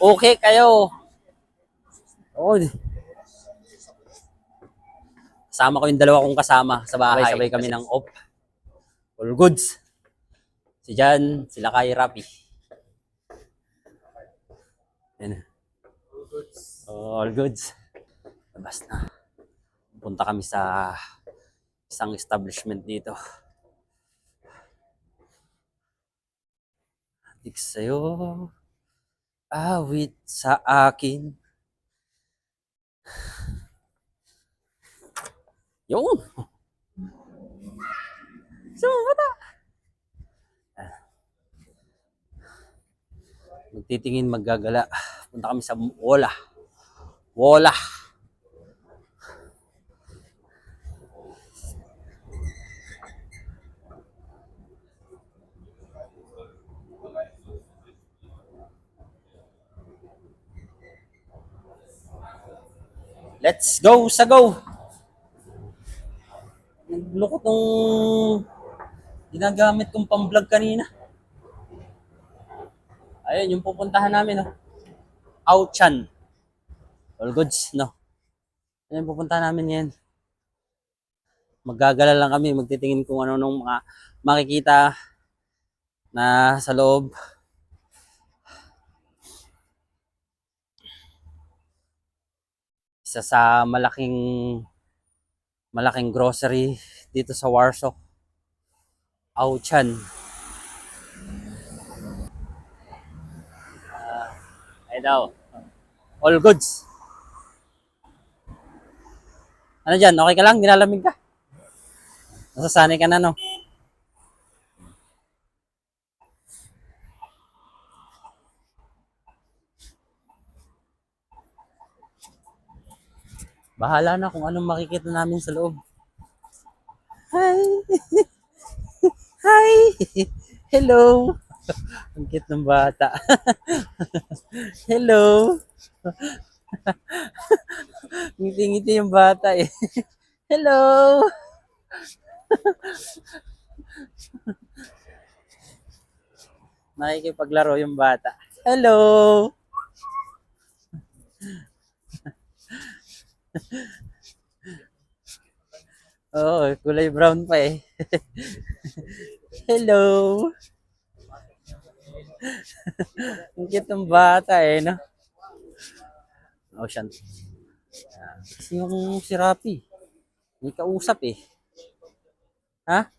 Okay kayo. Oh. Kasama ko yung dalawa kong kasama sa bahay. Sabay kami ng op. All goods. Si Jan, sila kay Rapi. Yan. Oh, all goods. Labas na. Punta kami sa isang establishment dito. Adik sa'yo. Awit sa akin. Yun. Sumata. Magtitingin, maggagala. Punta kami sa Wola. Wola. Let's go sa go! Nagloko tong ginagamit kong pang-vlog kanina. Ayun, yung pupuntahan namin, no? Auchan. All goods, no? Ayun, pupuntahan namin yan. Maggagala lang kami, magtitingin kung ano nung mga makikita na sa loob. Isa sa malaking malaking grocery dito sa Warsaw. Auchan. Ah, ay daw. All goods. Ano dyan? Okay ka lang? Nilalamig ka? Nasasanay ka na, no? Bahala na kung anong makikita namin sa loob. Hi! Hi! Hello! Ang cute ng bata. Hello! Ngiti-ngiti yung bata eh. Hello! Nakikipaglaro yung bata. Hello! Oo, kulay brown pa eh. Hello! Ang cute ng bata eh, no? Ocean. Yan. Kasi yung si Rapi, may kausap eh. Ha?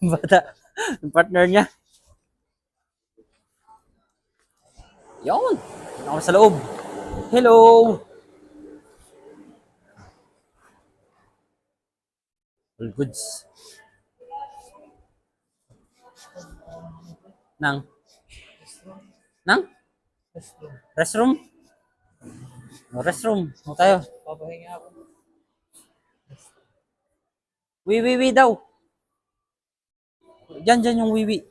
Bata, yung partner niya. Yun! Ako sa loob. Hello! All goods. Nang? Nang? Restroom? No, restroom. O tayo. Papahinga ako. Wiwiwi daw. Diyan, diyan yung wiwi.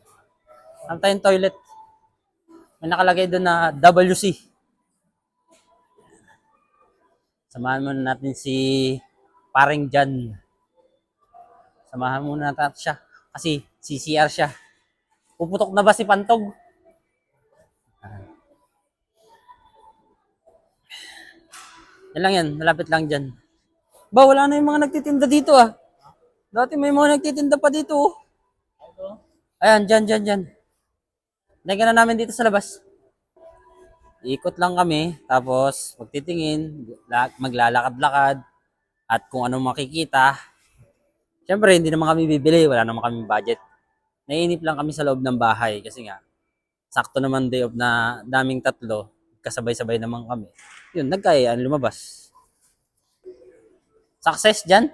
Saan tayong toilet? May nakalagay doon na WC. Samahan muna natin si paring Jan. Samahan muna natin siya. Kasi CCR siya. Puputok na ba si Pantog? Yan lang yan. Malapit lang dyan. Ba, wala na yung mga nagtitinda dito ah. Dati may mga nagtitinda pa dito oh. Ayan, dyan, dyan, dyan. Lagyan na namin dito sa labas. Ikot lang kami, tapos magtitingin, la- maglalakad-lakad, at kung anong makikita. Siyempre, hindi naman kami bibili, wala naman kami budget. Nainip lang kami sa loob ng bahay kasi nga, sakto naman day of na daming tatlo, kasabay-sabay naman kami. Yun, nagkayaan lumabas. Success dyan?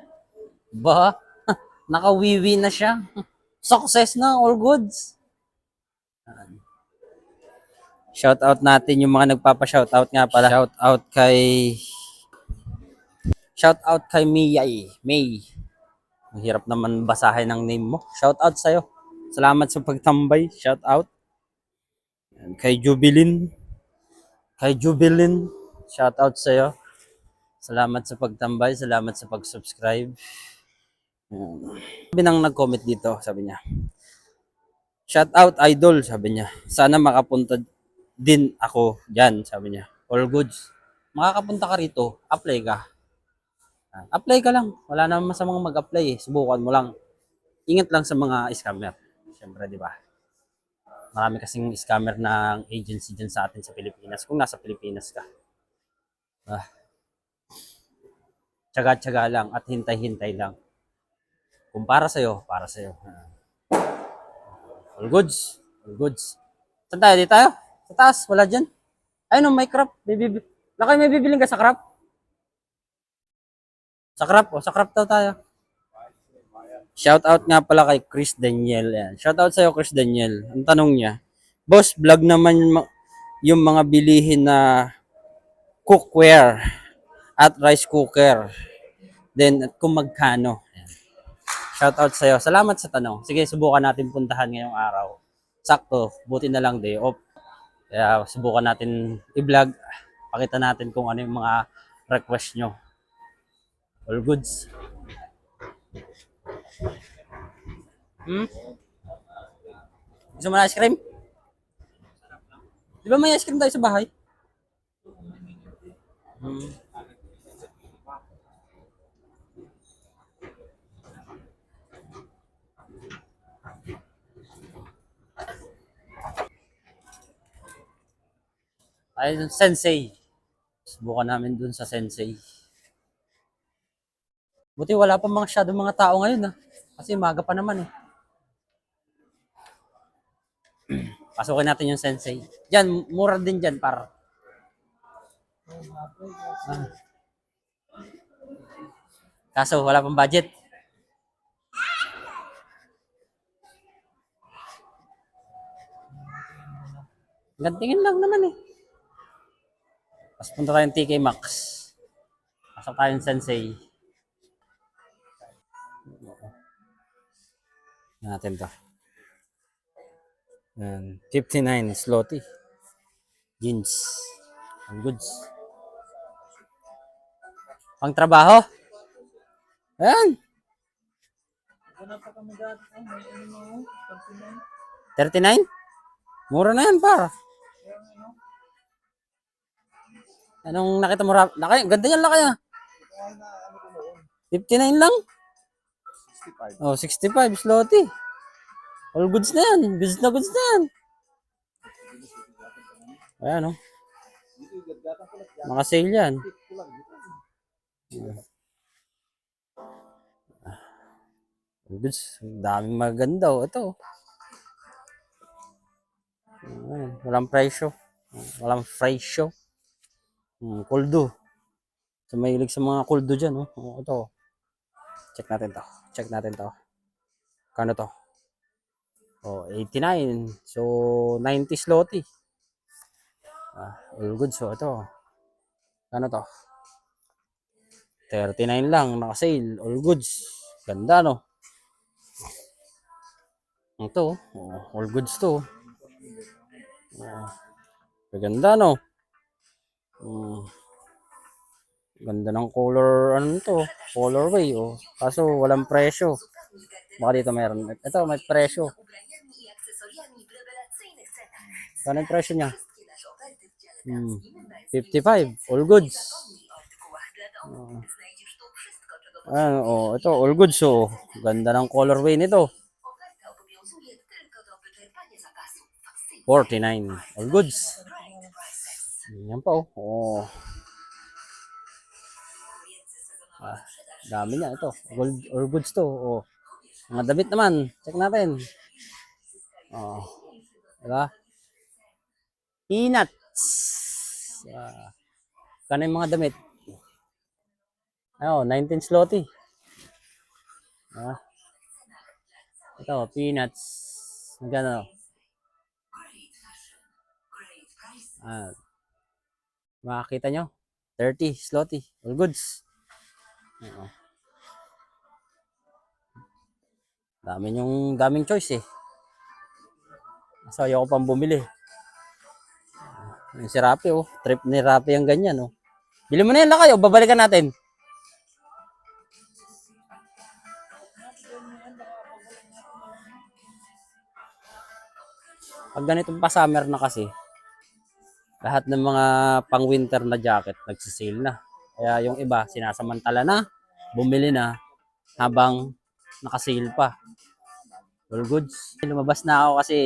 Ba, nakawiwi na siya. Success na, all goods. Shout out natin yung mga nagpapa-shout out nga pala. Shout out kay Shout out kay Miyay. May. Ang hirap naman basahin ng name mo. Shout out sa'yo. Salamat sa pagtambay. Shout out. Kay Jubilin. Kay Jubilin. Shout out sa'yo. Salamat sa pagtambay. Salamat sa pag-subscribe. Sabi nang nag-comment dito, sabi niya. Shout out idol, sabi niya. Sana makapunta din ako dyan, sabi niya. All goods. Makakapunta ka rito, apply ka. Ah, Apply ka lang. Wala naman masamang mag-apply eh. Subukan mo lang. Ingat lang sa mga scammer. Siyempre, di ba? Marami kasing scammer ng agency dyan sa atin sa Pilipinas. Kung nasa Pilipinas ka. Ah. Tsaga-tsaga lang at hintay-hintay lang. Kung para sa'yo, para sa'yo. Ah. All goods. All goods. Saan tayo? Di tayo? Sa taas. Wala dyan. Ay no, may crop. May bibi... Lakay, may bibiling ka sa crop? Sa crop. O, sa crop daw tayo. Shout out nga pala kay Chris Daniel. Yan. Shout out sa'yo, Chris Daniel. Ang tanong niya, Boss, vlog naman yung, ma- yung mga bilihin na cookware at rice cooker. Then, at kung magkano. Yan. Shout out sa'yo. Salamat sa tanong. Sige, subukan natin puntahan ngayong araw. Sakto, buti na lang day off. Kaya subukan natin i-vlog. Pakita natin kung ano yung mga request nyo. All goods. Hmm? Gusto mo ice cream? Di ba may ice cream tayo sa bahay? Hmm. Ay, sensei. Subukan namin dun sa sensei. Buti wala pa mga masyadong mga tao ngayon ha. Kasi maga pa naman eh. Pasukin natin yung sensei. Diyan, mura din dyan par. Ah. Kaso wala pang budget. Gantingin lang naman eh. Tapos punta tayong TK Maxx. Pasok tayong sensei. Yan natin to. Yan. 59 slotty. Jeans. Ang goods. Pang trabaho. Ayan. 39? Mura na yan, par. Anong nakita mo? Laki, ganda yan laki ah. 59 lang? Oh, 65 slotty. All goods na yan. Goods na goods na yan. Ayan oh. Mga sale yan. All goods. Daming maganda oh. Ito. oh. Ayan, walang presyo. Walang presyo. Hmm, kuldo. So mahilig sa mga kuldo dyan, oh. oh ito. Check natin to. Check natin to. Kano to? Oh, 89. So, 90 slotty. Ah, all good. So, ito. Kano to? 39 lang. Naka-sale. All goods. Ganda, no? Ito. Oh, all goods to. Oh, ganda, no? Hmm. Ganda ng color, ano to, colorway, oh. Kaso walang presyo. Baka dito meron. Ito, may presyo. Kano yung presyo niya? Hmm. damskim bez 55, all goods. Ayan, oh, ito, all goods, oh. Ganda ng colorway nito. Oferta obowiązuje tylko do wyczerpania zapasów. 49, all goods. Yan pa, oh. oh. Ah, dami niya, ito. Gold, all goods to, oh. Mga damit naman, check natin. Oh. Diba? Peanuts. Ah. Kano yung mga damit? Oh, 19 slotty. Ah. Ito, peanuts. Magkano? Ah. Makakita nyo? 30 slotty. All goods. Oo. Dami yung daming choice eh. So, ayoko pang bumili. Yung si Rapi oh. Trip ni Rapi ang ganyan oh. Bili mo na yan lakay oh. Babalikan natin. Pag ganitong pa summer na kasi, lahat ng mga pang-winter na jacket nagsisale na. Kaya yung iba, sinasamantala na, bumili na, habang nakasale pa. All goods. Lumabas na ako kasi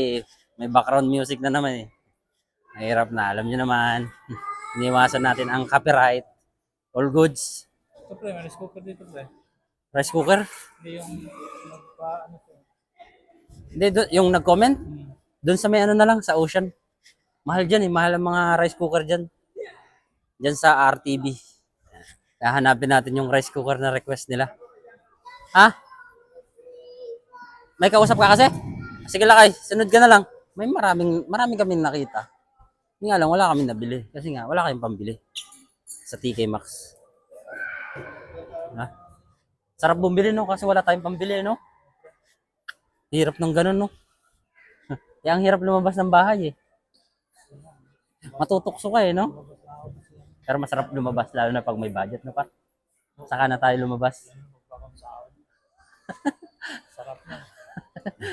may background music na naman eh. Mahirap na, alam nyo naman. Iniwasan natin ang copyright. All goods. Ito pre, may rice cooker dito pre. Rice cooker. Hindi yung nagpa, ano pre. Hindi, yung nag-comment, doon sa may ano na lang, sa ocean. Mahal dyan eh, mahal ang mga rice cooker dyan. Dyan sa RTB. Hahanapin natin yung rice cooker na request nila. Ha? May kausap ka kasi? Sige lakay, sunod ka na lang. May maraming, maraming kami nakita. Hindi nga lang, wala kami nabili. Kasi nga, wala kayong pambili. Sa TK Maxx. Ha? Sarap bumili no, kasi wala tayong pambili no. Hirap ng ganun, no? Kaya ang hirap lumabas ng bahay, eh. Matutokso ka, eh, no? Pero masarap lumabas, lalo na pag may budget, no, par? Saka na tayo lumabas.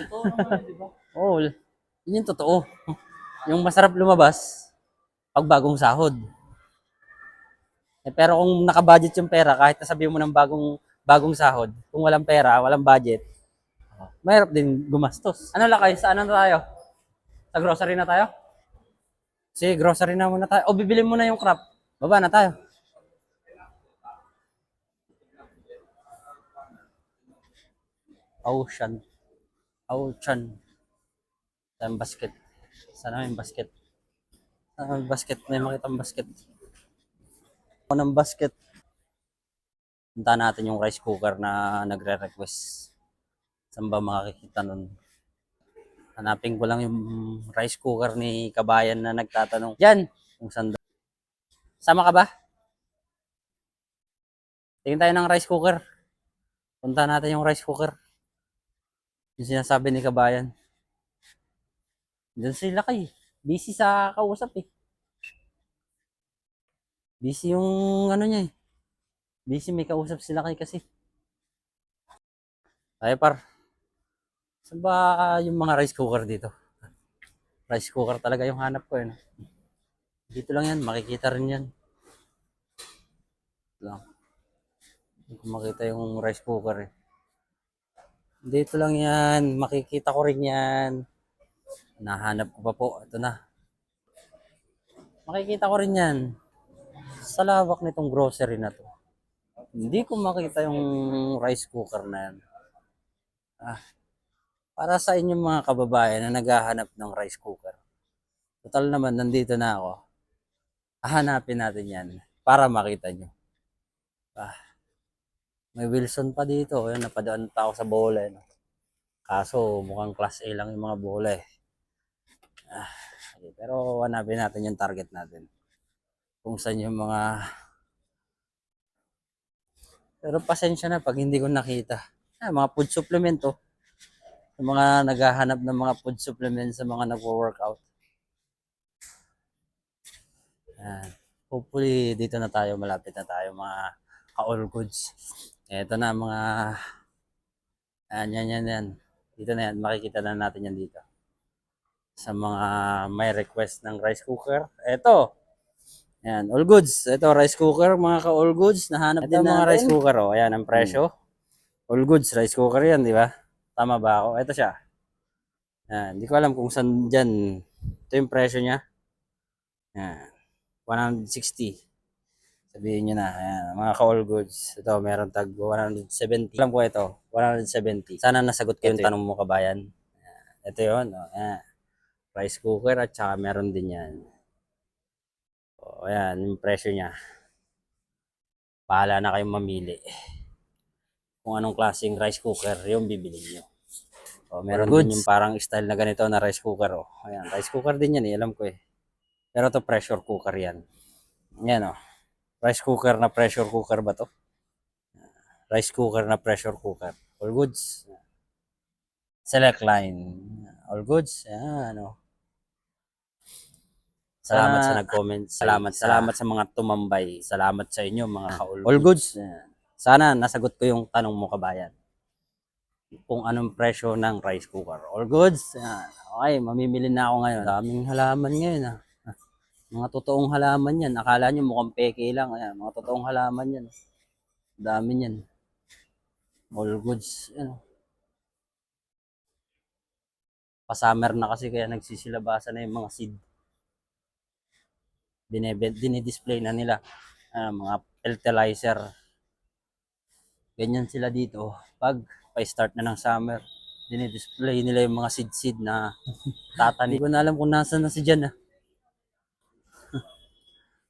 Oo naman, di ba? Oo, yun yung totoo. Yung masarap lumabas, pag bagong sahod. Eh, pero kung nakabudget yung pera, kahit nasabihin mo ng bagong bagong sahod, kung walang pera, walang budget, mahirap din gumastos. Ano lakay? Saan na tayo? Sa grocery na tayo? Sige, grocery na muna tayo. O, bibili mo na yung crap. Baba na tayo. Ocean. Ocean. Saan basket? Sana may basket. Sana may basket. May makita basket. Ako ng basket. Punta natin yung rice cooker na nagre-request. Saan ba makikita nun? Hanapin ko lang yung rice cooker ni kabayan na nagtatanong. Yan! Kung saan. Sama ka ba? Tingin tayo ng rice cooker. Punta natin yung rice cooker. Yung sinasabi ni kabayan. Diyan sila kay. Busy sa kausap eh. Busy yung ano niya eh. Busy may kausap sila kay kasi. Ay par. Saan ba yung mga rice cooker dito? Rice cooker talaga yung hanap ko eh. Dito lang yan. Makikita rin yan. Lang. Hindi makita yung rice cooker eh. Dito lang yan. Makikita ko rin yan. Nahanap ko pa po. Ito na. Makikita ko rin yan. Sa lawak nitong grocery na to. Hindi ko makita yung rice cooker na yan. Ah, para sa inyong mga kababayan na naghahanap ng rice cooker. Total naman, nandito na ako. Hahanapin natin yan para makita nyo. Ah, may Wilson pa dito. Ayun, napadaan pa ako sa bola. eh, No? Kaso, mukhang class A lang yung mga bola eh. Ah, okay. Pero hanapin natin yung target natin. Kung saan yung mga... Pero pasensya na pag hindi ko nakita. Ah, mga food supplement to. Yung mga naghahanap ng mga food supplement sa mga nagwo-workout. Yan. Hopefully, dito na tayo, malapit na tayo mga ka-all goods. Ito na mga... Yan, yan, yan, yan. Dito na yan, makikita na natin yan dito. Sa mga may request ng rice cooker. Ito. Yan, all goods. Ito, rice cooker, mga ka-all goods. Nahanap din mga rice cooker, oh. Ayan, ang presyo. All goods, rice cooker yan, di ba? Tama ba ako? Ito siya. Yan, hindi ko alam kung saan dyan. Ito yung presyo niya. Yan. 160. Sabihin nyo na, ayan, mga ka-all goods. Ito, meron tag 170. Alam ko ito, 170. Sana nasagot ko yung tanong mo, kabayan. Ayan, ito yun, oh, ayan. Rice cooker at saka meron din yan. O, ayan, yung presyo niya. Bahala na kayong mamili. Kung anong klaseng rice cooker yung bibili nyo. O, meron din yung parang style na ganito na rice cooker. O. Ayan, rice cooker din yan eh, alam ko eh. Pero to pressure cooker yan. Yan o. Rice cooker na pressure cooker ba to? Rice cooker na pressure cooker. All goods. Select line. All goods. Yan o. Salamat sa nag-comment. Salamat, salamat sa mga tumambay. Salamat sa inyo mga ka-all All goods. Sana nasagot ko yung tanong mo kabayan. Kung anong presyo ng rice cooker. All goods. Yan. Okay, mamimili na ako ngayon. Daming halaman ngayon ah. Mga totoong halaman yan. Akala nyo mukhang peke lang. Ayan, mga totoong halaman yan. Dami yan. All goods. Ano. Pa-summer na kasi kaya nagsisilabasan na yung mga seed. Dinebe, dinidisplay na nila. Ano, mga fertilizer. Ganyan sila dito. Pag pa-start na ng summer, dinidisplay nila yung mga seed-seed na tatanim. Hindi ko na alam kung nasa na si Jan ah.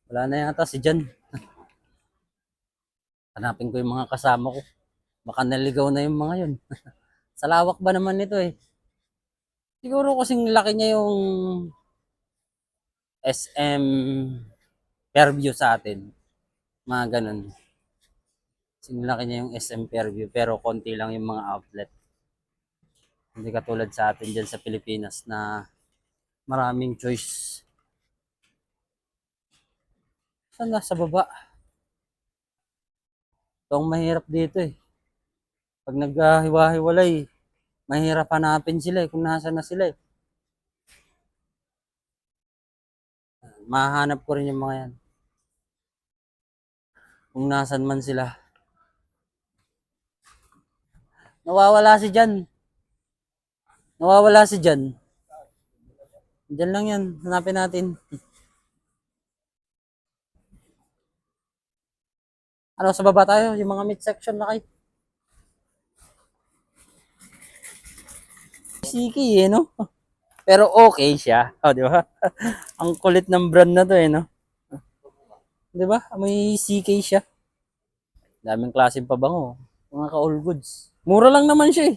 Wala na yata si Jan. Hanapin ko yung mga kasama ko. Baka naligaw na yung mga yun. Sa lawak ba naman nito eh. Siguro kasing laki niya yung SM Fairview sa atin. Mga ganun. Kasing laki niya yung SM Fairview pero konti lang yung mga outlet. Hindi katulad sa atin dyan sa Pilipinas na maraming choice. Saan na? Sa baba. Ito ang mahirap dito eh. Pag naghiwa-hiwalay, mahirap hanapin sila eh, kung nasa na sila eh. Mahanap ko rin yung mga yan. Kung nasan man sila. Nawawala si Jan. Nawawala si Jan. Diyan lang yan. Hanapin natin. Ano, sa baba tayo? Yung mga mid section na kay. Siki eh, no? Pero okay siya. O, di ba? Ang kulit ng brand na to eh, no? Di ba? May CK siya. Daming klaseng pabango. Mga ka-all goods. Mura lang naman siya eh.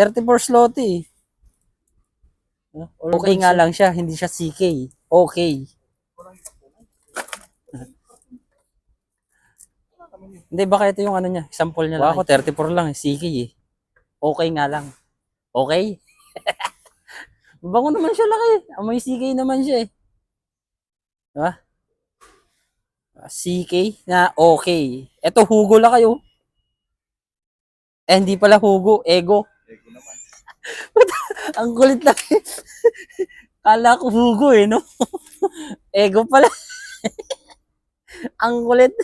34 slot eh. Ano? Okay nga lang siya, hindi siya CK. Okay. Hindi, baka ito yung ano niya, example niya lang. Ako, 34 lang, eh, CK eh. Okay nga lang. Okay? Bango naman siya laki. Amoy CK naman siya eh. Diba? Ah, CK na okay. Ito, hugo lang kayo. Eh, hindi pala hugo, ego. Ang kulit lang. Kala ko hugo eh, no? ego pala. Ang kulit.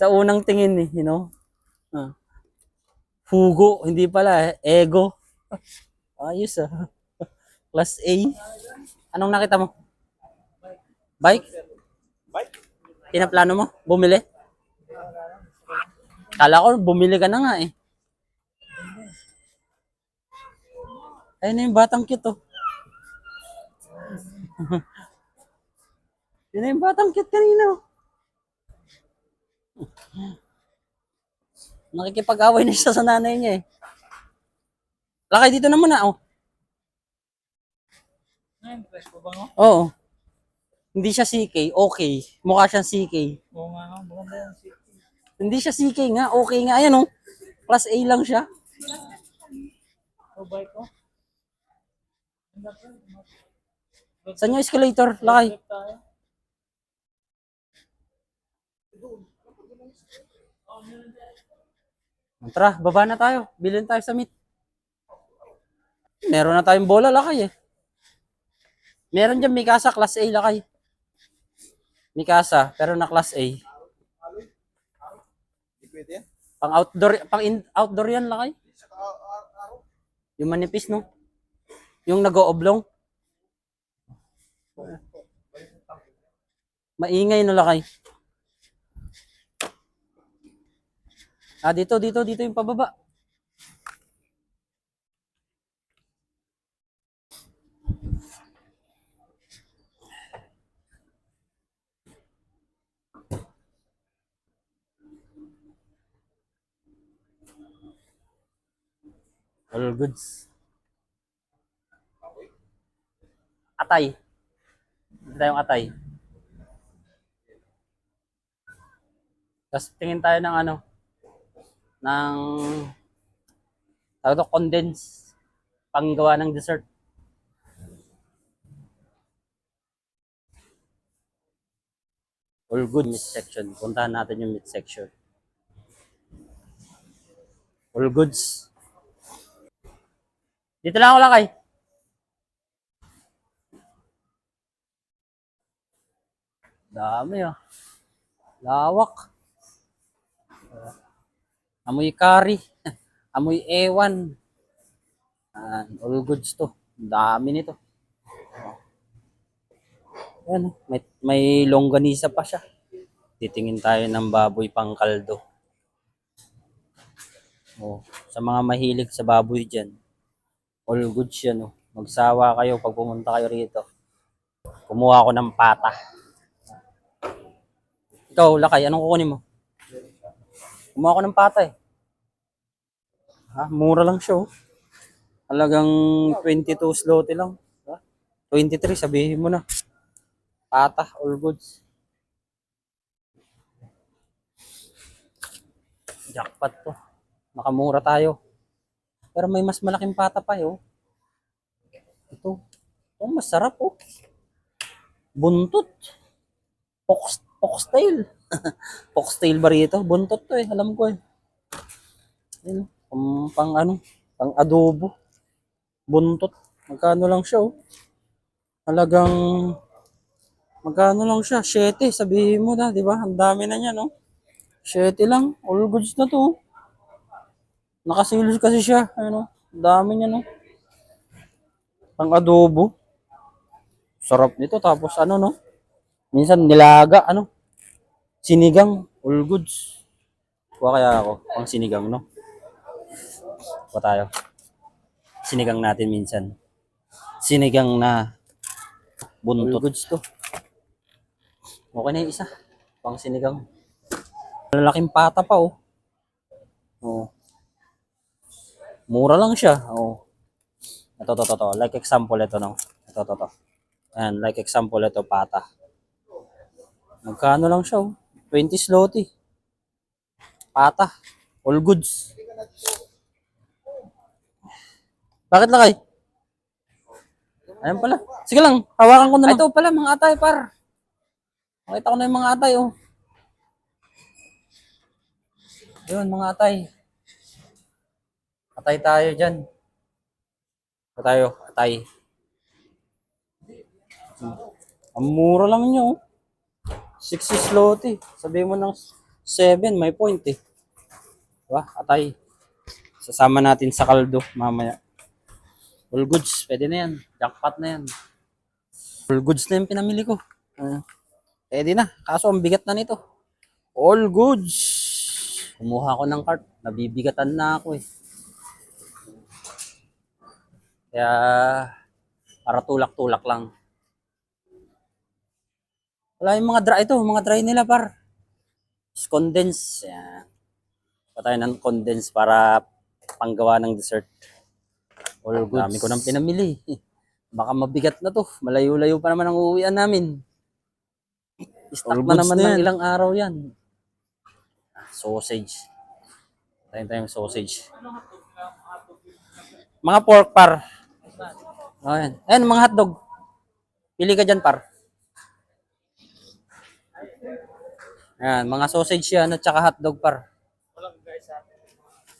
Sa unang tingin eh, you know? Ah. Hugo, hindi pala, eh. ego. Ayos ah. Class A. Anong nakita mo? Bike? Bike? Pinaplano mo? Bumili? Kala ko bumili ka na nga eh. Ayun na yung batang cute oh. Yun na yung batang cute kanina oh. Nakikipag-away na siya sa nanay niya eh. Lakay dito naman na oh. Ngayon, fresh pa ba nga? Oo. Hindi siya CK, okay. Mukha siyang CK. Oo nga nga, maganda yan. si- Hindi siya CK nga, okay nga. Ayan oh. Class A lang siya. Bike ko. Saan yung escalator? Lakay. Trip tayo. Tara, baba na tayo. Bilhin tayo sa meet. Meron na tayong bola, lakay eh. Meron dyan Mikasa, class A, lakay. Mikasa, pero na class A. Pang outdoor, pang in, outdoor yan, lakay. Yung manipis, no? Yung nag-ooblong. Maingay no lakay. Ah, dito, dito, dito yung pababa. All goods. Atay. Dito tayong atay. Tapos tingin tayo ng ano, ng tawag ito, condense panggawa ng dessert. All good meat section. Puntahan natin yung meat section. All goods. Dito lang ako lakay. Dami ah. Lawak. Amoy curry. Amoy ewan. Ah, all goods to. Dami nito. Ayan, oh. may, may longganisa pa siya. Titingin tayo ng baboy pang kaldo. Oh, sa mga mahilig sa baboy dyan, all goods yan. Oh. Magsawa kayo pag pumunta kayo rito. Kumuha ako ng pata. Ikaw, Lakay, anong kukunin mo? Kumuha ako ng pata eh. Ha, mura lang siya oh. Halagang 22 slote lang. Ha? 23, sabihin mo na. Pata, all goods. Jackpot to. Nakamura tayo. Pero may mas malaking pata pa eh, oh. Ito. Oh, masarap oh. Buntot. Fox, foxtail. foxtail ba rito? Buntot to eh. Alam ko eh. Ayun, pang, pang ano, pang adobo. Buntot. Magkano lang siya oh. Halagang magkano lang siya? 7, sabihin mo na, di ba? Ang dami na niya, no? 7 lang. All goods na to. oh. Nakasilos kasi siya. Ano? Dami niya, no? Pang adobo. Sarap nito. Tapos ano, no? Minsan nilaga, ano? Sinigang. All goods. Kuha kaya ako. Pang sinigang, no? Kuha tayo. Sinigang natin minsan. Sinigang na buntot. All goods to. Okay na yung isa. Pang sinigang. Lalaking pata pa, oh. Oh. Mura lang siya. Oh. Ito, to, to, to. Like example, ito, no. Ito, to, to. Ayan, like example, ito, pata. Magkano lang siya, oh. 20 zloty. Pata. All goods. Bakit lakay? Ayan pala. Sige lang, hawakan ko na lang. Ito pala, mga atay, par. Makita ko na yung mga atay, oh. Yun, mga atay. Atay tayo dyan. Atay tayo, atay. Ang mura lang niya, oh. 60 zloty. Sabi mo ng 7, may point eh. Diba? Atay. Sasama natin sa kaldo mamaya. All goods, pwede na yan. Jackpot na yan. All goods na yung pinamili ko. Ah, pwede na. Kaso ang bigat na nito. All goods. Kumuha ko ng cart. Nabibigatan na ako eh. Kaya, para tulak-tulak lang. Wala yung mga dry. Ito, mga dry nila par. Condense. Yan. Pa tayo ng condense para panggawa ng dessert. All goods. Dami ko nang pinamili. Baka mabigat na to. Malayo-layo pa naman ang uuwian namin. Stock na naman ng ilang araw yan. Ah, Sausage. Tayo tayong sausage. Mga pork par. Oh, yan. Ayan, mga hotdog. Pili ka dyan par. Ayan, mga sausage yan at saka hotdog par.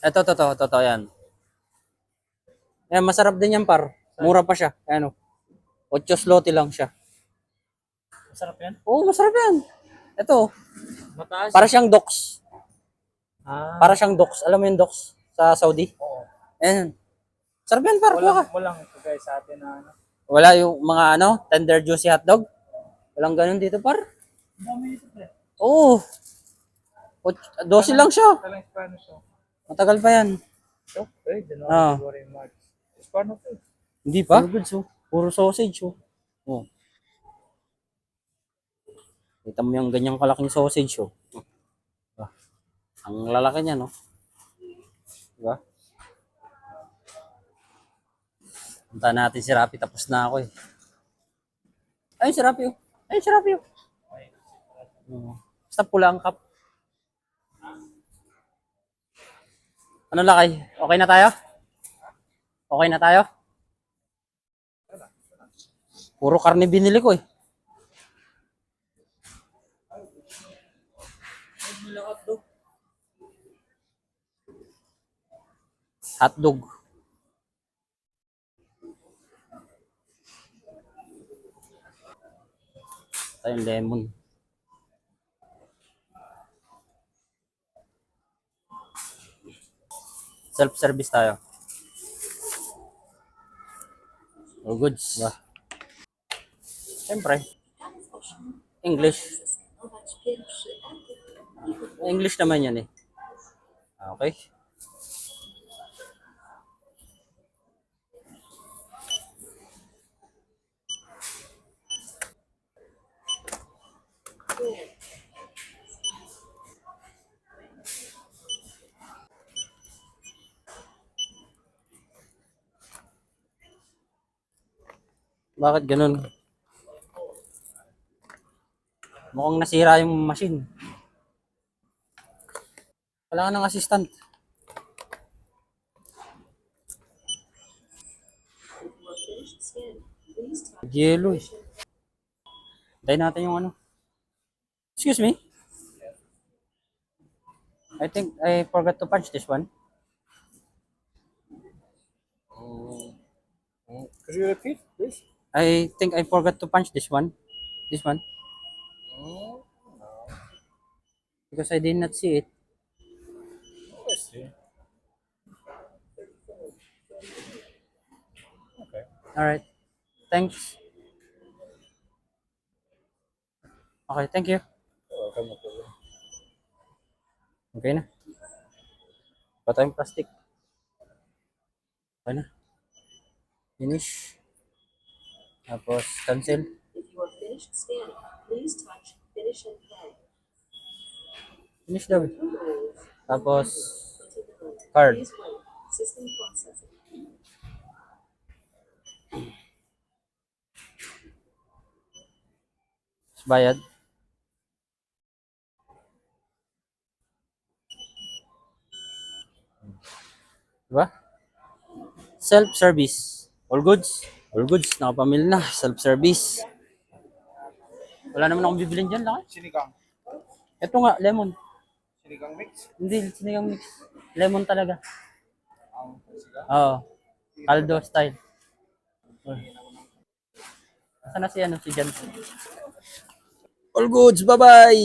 Ito, to, to, to, to, yan. Ayan, masarap din yan par. Mura pa siya. Ayan o. 8 sloty lang siya. Masarap yan. Oo, masarap yan. Ito, Mataas. para siyang docs. ah, Para siyang docs. Alam mo yung docs sa Saudi? oo. Ayan. Sarap yan par. Kuha. Walang, walang ito guys sa atin na ano. Wala yung mga ano, tender juicy hotdog. Walang ganun dito par. Ang dami nito pre. Oo. 12 lang siya. Talang Spanish oh. Matagal pa yan. So, eh, January, Spanish to. Hindi pa? Puro goods, oh. Puro sausage, oh. oh. Kita mo yung ganyang kalaking sausage, oh. Diba? Ang lalaki niya, no? Diba? Punta natin si Rapi, tapos na ako, eh. Ayun, si Rapi, oh. Ayun, si Rapi, oh. Oh. Basta pula ang cup. Ano lakay? Okay na tayo? Okay na tayo? Puro karne binili ko eh. Hotdog. Hotdog. Tayong lemon. Self-service tayo. All goods. Ba? Siyempre. English. English naman yan eh. Ah, Okay. Bakit ganun? Mukhang nasira yung machine. Wala ka ng assistant. Yellow eh. Tayo natin yung ano. Excuse me? I think I forgot to punch this one. Could you repeat, please? I think I forgot to punch this one. This one. Because I did not see it. Okay. Alright. Thanks. Okay, thank you. Welcome. Okay na. Pa tayong plastic. Okay na. Finish. Tapos, cancel. If you are finished scanning, please touch finish and pay. Finish daw. eh. Tapos, card. System processing. Bayad. Diba? Self-service. All goods. All goods. Nakapamili na. Self-service. Wala naman akong bibilin dyan. Laki. Sinigang. Ito nga, lemon. Sinigang mix. Hindi, sinigang mix. Lemon talaga. Ang sinigang. Oo. Caldo style. Oh. Saan na si ano, si Jan? All goods, bye-bye!